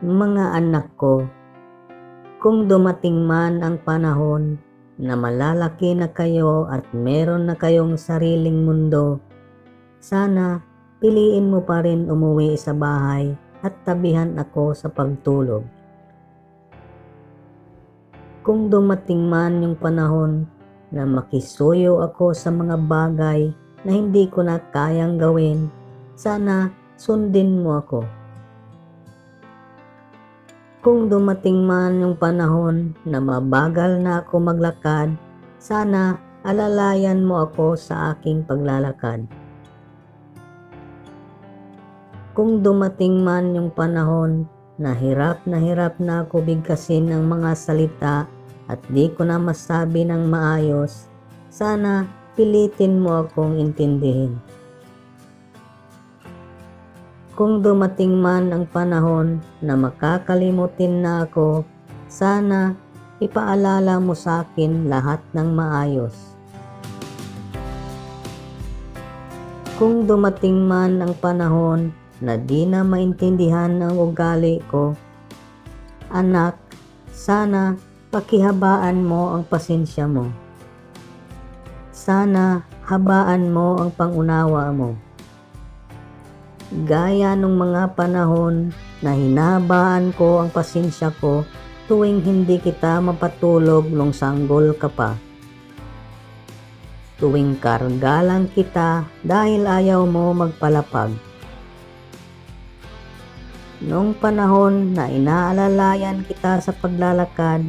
Mga anak ko, kung dumating man ang panahon na malalaki na kayo at meron na kayong sariling mundo, sana piliin mo pa rin umuwi sa bahay at tabihan ako sa pagtulog. Kung dumating man yung panahon na makisuyo ako sa mga bagay na hindi ko na kayang gawin, sana sundin mo ako. Kung dumating man yung panahon na mabagal na ako maglakad, sana alalayan mo ako sa aking paglalakad. Kung dumating man yung panahon na hirap na hirap na ako bigkasin ng mga salita at di ko na masabi ng maayos, sana pilitin mo akong intindihin. Kung dumating man ang panahon na makakalimutin na ako, sana ipaalala mo sa akin lahat ng maayos. Kung dumating man ang panahon na di na maintindihan ang ugali ko, anak, sana pakihabaan mo ang pasensya mo. Sana habaan mo ang pangunawa mo gaya nung mga panahon na hinahabaan ko ang pasensya ko tuwing hindi kita mapatulog nung sanggol ka pa. Tuwing kargalan kita dahil ayaw mo magpalapag. Noong panahon na inaalalayan kita sa paglalakad,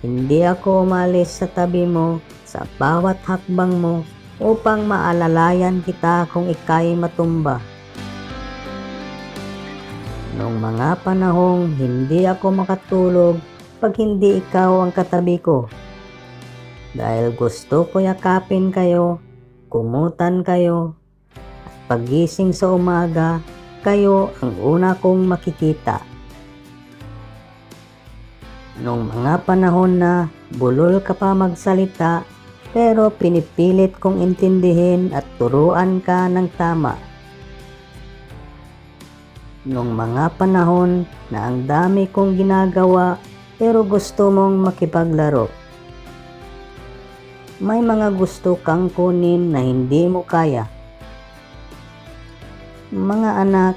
hindi ako umalis sa tabi mo sa bawat hakbang mo upang maalalayan kita kung ikay matumba. Noong mga panahong hindi ako makatulog pag hindi ikaw ang katabi ko. Dahil gusto ko yakapin kayo, kumutan kayo, at pagising sa umaga, kayo ang una kong makikita. Noong mga panahon na bulol ka pa magsalita, pero pinipilit kong intindihin at turuan ka ng tama nung mga panahon na ang dami kong ginagawa pero gusto mong makipaglaro. May mga gusto kang kunin na hindi mo kaya. Mga anak,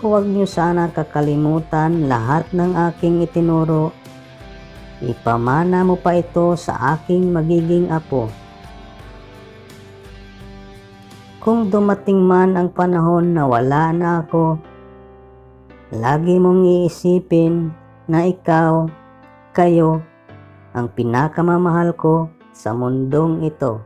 huwag niyo sana kakalimutan lahat ng aking itinuro. Ipamana mo pa ito sa aking magiging apo. Kung dumating man ang panahon na wala na ako, Lagi mong iisipin na ikaw, kayo, ang pinakamamahal ko sa mundong ito.